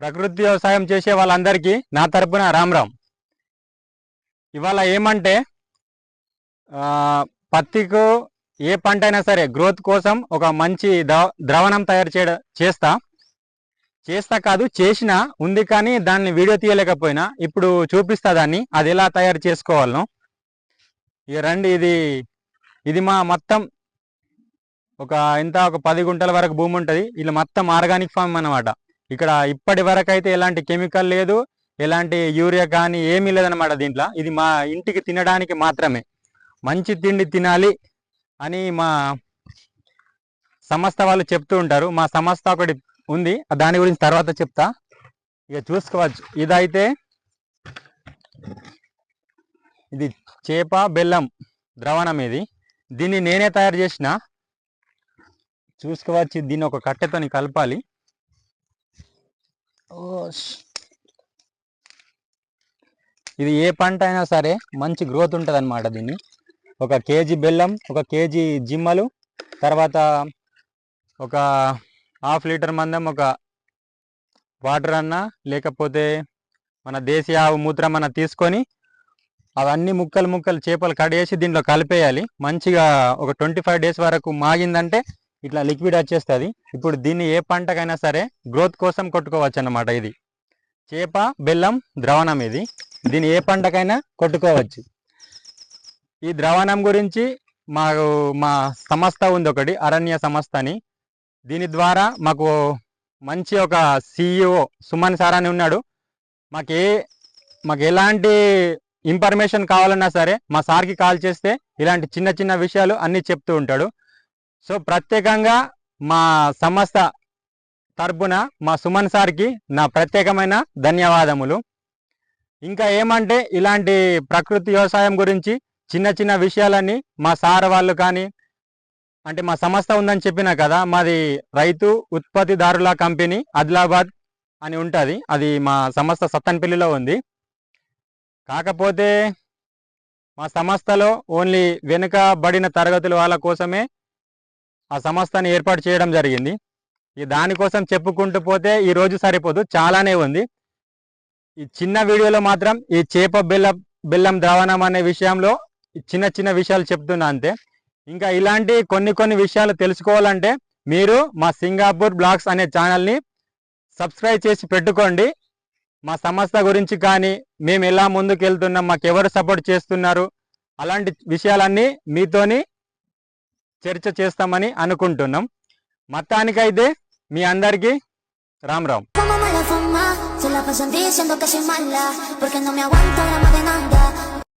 ప్రకృతి వ్యవసాయం చేసే వాళ్ళందరికీ నా తరపున రామ్ రామ్. ఇవాళ ఏమంటే పత్తికు ఏ పంట అయినా సరే గ్రోత్ కోసం ఒక మంచి ద్రవణం తయారు చేయడం చేస్తా. చేస్తా కాదు చేసిన ఉంది కానీ దాన్ని వీడియో తీయలేకపోయినా ఇప్పుడు చూపిస్తా దాన్ని అది ఎలా తయారు చేసుకోవాలను. ఇక రండి ఇది ఇది మా మొత్తం ఒక ఇంత ఒక పది గుంటల వరకు భూమి ఉంటుంది. వీళ్ళు మొత్తం ఆర్గానిక్ ఫామ్ అన్నమాట. ఇక్కడ ఇప్పటి వరకు అయితే ఎలాంటి కెమికల్ లేదు ఎలాంటి యూరియా కానీ ఏమీ లేదనమాట దీంట్లో. ఇది మా ఇంటికి తినడానికి మాత్రమే. మంచి తిండి తినాలి అని మా సంస్థ వాళ్ళు చెప్తూ ఉంటారు. మా సంస్థ ఒకటి ఉంది. దాని గురించి తర్వాత చెప్తా. ఇక చూసుకోవచ్చు. ఇదైతే ఇది చేప బెల్లం ద్రవణం ఇది. దీన్ని నేనే తయారు చేసిన. చూసుకోవచ్చు. దీన్ని ఒక కట్టెతోని కలపాలి. ఇది ఏ పంట అయినా సరే మంచి గ్రోత్ ఉంటుంది అనమాట దీన్ని. ఒక కేజీ బెల్లం ఒక కేజీ జిమ్మలు తర్వాత ఒక హాఫ్ లీటర్ మందం ఒక వాటర్ అన్న లేకపోతే మన దేశీయ ఆవు మూత్రం అన్న తీసుకొని అవన్నీ ముక్కలు ముక్కలు చేపలు కడేసి దీంట్లో కలిపేయాలి. మంచిగా ఒక ట్వంటీ ఫైవ్ డేస్ వరకు మాగిందంటే ఇట్లా లిక్విడ్ వచ్చేస్తుంది. ఇప్పుడు దీన్ని ఏ పంటకైనా సరే గ్రోత్ కోసం కొట్టుకోవచ్చు అన్నమాట ఇది. చేప బెల్లం ద్రవణం ఇది. దీన్ని ఏ పంటకైనా కొట్టుకోవచ్చు. ఈ ద్రవణం గురించి మాకు మా సంస్థ ఉంది ఒకటి అరణ్య సంస్థ అని. దీని ద్వారా మాకు మంచి ఒక సిఇఓ సుమన్ సార్ అని ఉన్నాడు. మాకు ఏ మాకు ఎలాంటి ఇన్ఫర్మేషన్ కావాలన్నా సరే మా సార్కి కాల్ చేస్తే ఇలాంటి చిన్న చిన్న విషయాలు అన్నీ చెప్తూ ఉంటాడు. సో ప్రత్యేకంగా మా సంస్థ తరపున మా సుమన్ సార్కి నా ప్రత్యేకమైన ధన్యవాదములు. ఇంకా ఏమంటే ఇలాంటి ప్రకృతి వ్యవసాయం గురించి చిన్న చిన్న విషయాలన్నీ మా సార్ వాళ్ళు కానీ అంటే మా సంస్థ ఉందని చెప్పిన కదా మాది రైతు ఉత్పత్తిదారుల కంపెనీ ఆదిలాబాద్ అని ఉంటుంది. అది మా సంస్థ సత్తన్పల్లిలో ఉంది. కాకపోతే మా సంస్థలో ఓన్లీ వెనుకబడిన తరగతుల వాళ్ళ కోసమే ఆ సంస్థను ఏర్పాటు చేయడం జరిగింది. ఈ దానికోసం చెప్పుకుంటూ పోతే ఈరోజు సరిపోదు. చాలానే ఉంది. ఈ చిన్న వీడియోలో మాత్రం ఈ చేప బెల్లం బెల్లం ద్రావణం అనే విషయంలో చిన్న చిన్న విషయాలు చెప్తున్నా అంతే. ఇంకా ఇలాంటి కొన్ని కొన్ని విషయాలు తెలుసుకోవాలంటే మీరు మా సింగాపూర్ బ్లాగ్స్ అనే ఛానల్ని సబ్స్క్రైబ్ చేసి పెట్టుకోండి. మా సంస్థ గురించి కానీ మేము ఎలా ముందుకు వెళ్తున్నాం మాకు ఎవరు సపోర్ట్ చేస్తున్నారు అలాంటి విషయాలన్నీ మీతోని చర్చ చేస్తామని అనుకుంటున్నాం మొత్తానికైతే మీ అందరికీ Ram Ram se la pasan diciendo que soy mala Porque no me aguanto la madre nada